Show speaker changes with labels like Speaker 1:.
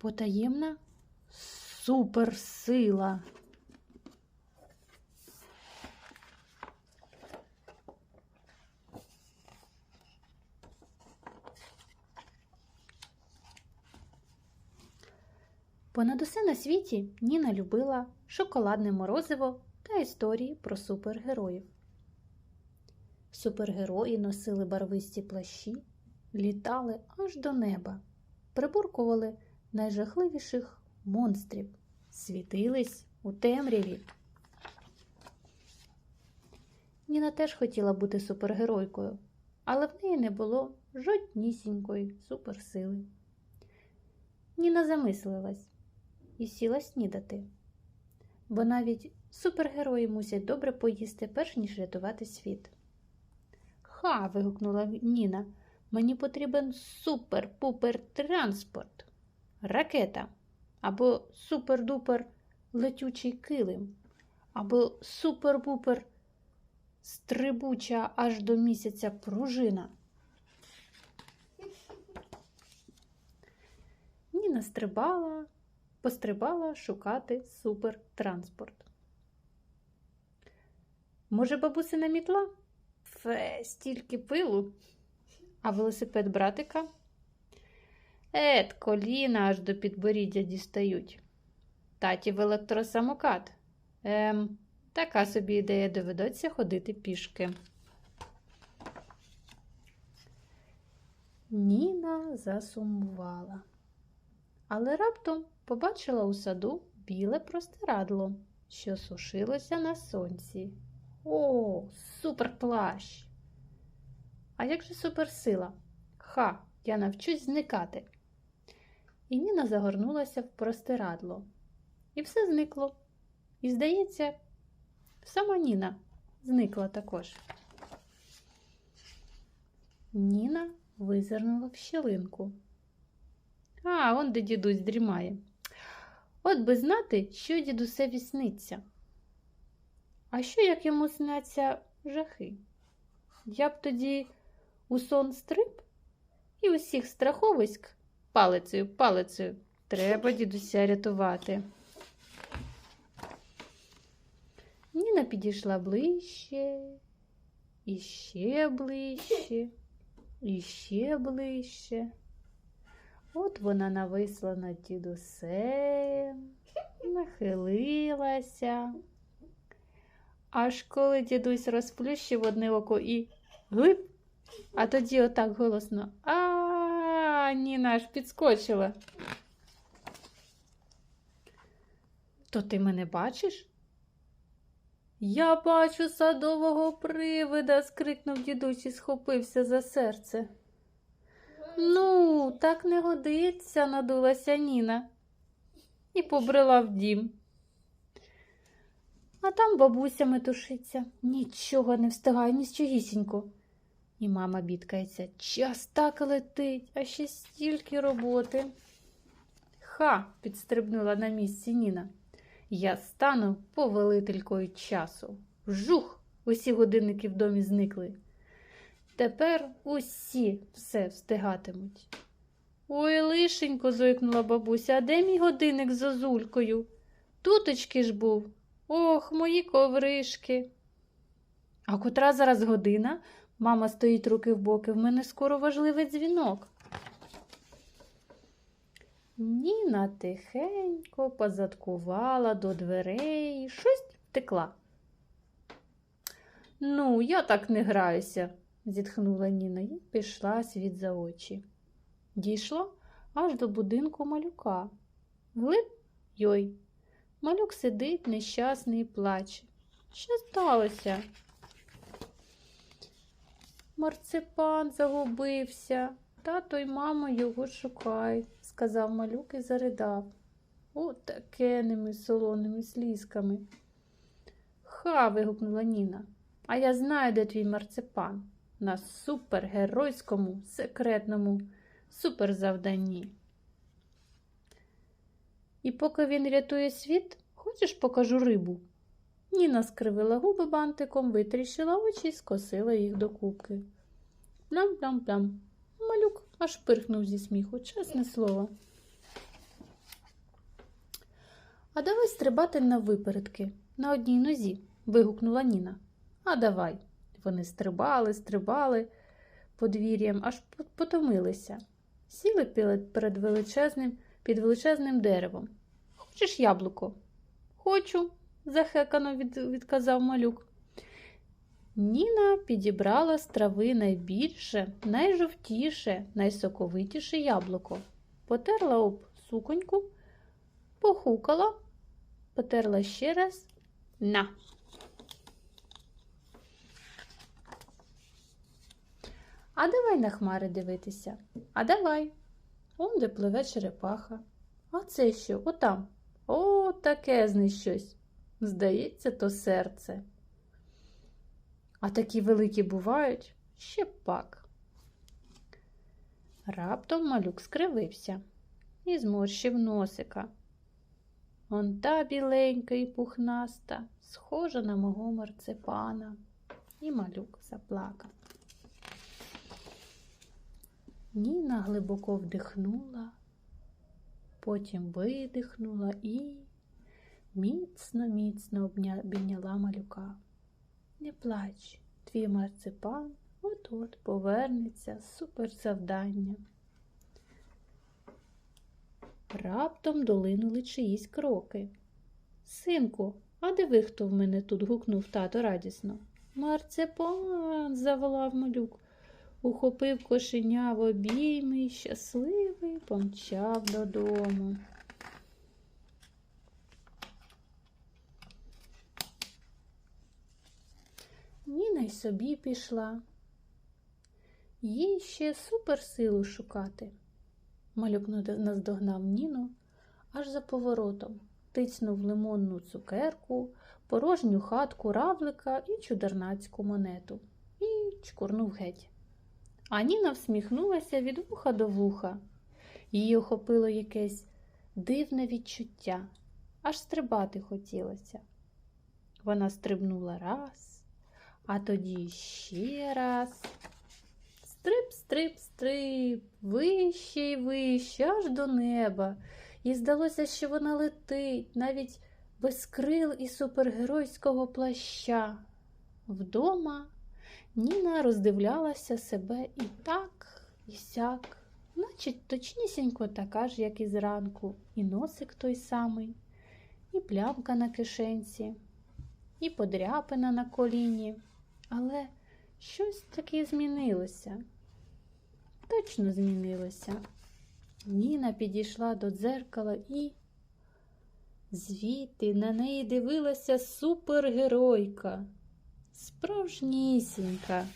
Speaker 1: потаємна суперсила. Понад усе на світі Ніна любила шоколадне морозиво та історії про супергероїв. Супергерої носили барвисті плащі, літали аж до неба, прибуркували найжахливіших монстрів, світились у темряві. Ніна теж хотіла бути супергеройкою, але в неї не було жоднісінької суперсили. Ніна замислилась і сіла снідати, бо навіть супергерої мусять добре поїсти, перш ніж рятувати світ. Ха. вигукнула Ніна. Мені потрібен супер-пупер транспорт, ракета, або супер-дупер летючий килим, або супер-пупер стрибуча аж до місяця пружина. Ніна стрибала, пострибала шукати супертранспорт. Може, бабусина мітла? Фе, стільки пилу. А велосипед братика? Ет, коліна аж до підборіддя дістають. Татів електросамокат. Ем, така собі ідея доведеться ходити пішки. Ніна засумувала, але раптом побачила у саду біле простирадло, що сушилося на сонці. О, суперплащ! А як же суперсила? Ха, я навчусь зникати. І Ніна загорнулася в простирадло. І все зникло. І, здається, сама Ніна зникла також. Ніна визирнула в щілинку. А, он де дідусь дрімає. От би знати, що дідусеві сниться. А що, як йому сняться жахи? Я б тоді у сон стриб і усіх страховиськ палицею, палицею. Треба дідуся рятувати. Ніна підійшла ближче, і ще ближче, і ще ближче. От вона нависла над дідусем, нахилилася. Аж коли дідусь розплющив одне око і глип, а тоді отак голосно а Ніна аж підскочила. То ти мене бачиш? Я бачу садового привида, скрикнув дідусь і схопився за серце. Ну, так не годиться, надулася Ніна і побрела в дім. А там бабуся метушиться. Нічого не встигаю, нічогісінько. І мама бідкається. Час так летить, а ще стільки роботи. Ха, підстрибнула на місці Ніна. Я стану повелителькою часу. Жух, усі годинники в домі зникли. Тепер усі все встигатимуть. Ой, лишенько, зойкнула бабуся, а де мій годинник з зозулькою? Туточки ж був. Ох, мої ковришки. А котра зараз година? Мама стоїть руки в боки. В мене скоро важливий дзвінок. Ніна тихенько позадкувала до дверей, щось втекла. Ну, я так не граюся, зітхнула Ніна і пішла світ за очі. Дійшла аж до будинку малюка. Глиб йой. Малюк сидить нещасний і плаче. Що сталося? Марципан загубився. Тато й мама його шукають, сказав малюк і заридав. Отакеними солоними слізками. Ха. вигукнула Ніна. А я знаю, де твій марципан. На супергеройському, секретному суперзавданні. І поки він рятує світ, хочеш покажу рибу? Ніна скривила губи бантиком, витріщила очі і скосила їх докупки. Плям-плям-плям. Малюк аж пирхнув зі сміху, чесне слово. А давай стрибати на випередки на одній нозі, вигукнула Ніна. А давай. Вони стрибали, стрибали подвір'ям, аж потомилися. Сіли перед, величезним, під величезним деревом. Хочеш яблуко? Хочу, захекано від, відказав малюк. Ніна підібрала з трави найбільше, найжовтіше, найсоковитіше яблуко, потерла об суконьку, похукала, потерла ще раз. На. А давай на хмари дивитися. А давай. Он де пливе черепаха. А це що? Отам. О, таке щось. Здається, то серце. А такі великі бувають ще пак. Раптом малюк скривився і зморщив носика. Он та біленька і пухнаста, схожа на мого марципана. І малюк заплакав. Ніна глибоко вдихнула, потім видихнула і міцно-міцно обня- обійняла малюка. Не плач, твій марципан от-от повернеться з суперзавдання. Раптом долинули чиїсь кроки. Синку, а диви, хто в мене тут гукнув тато радісно. Марципан, заволав малюк, ухопив кошеня в обійми і щасливий помчав додому. Ніна й собі пішла. Їй ще суперсилу шукати. Малюк наздогнав Ніну аж за поворотом, тицнув лимонну цукерку, порожню хатку равлика і чудернацьку монету і чкурнув геть. А Ніна всміхнулася від вуха до вуха. Її охопило якесь дивне відчуття, аж стрибати хотілося. Вона стрибнула раз, а тоді ще раз. Стрип, стрип, стрип, вище й вище, аж до неба. І здалося, що вона летить навіть без крил і супергеройського плаща. Вдома Ніна роздивлялася себе і так, і сяк, наче точнісінько така ж, як і зранку, і носик той самий, і плямка на кишенці, і подряпина на коліні. Але щось таке змінилося. Точно змінилося. Ніна підійшла до дзеркала і звідти на неї дивилася супергеройка. Справжнісінька.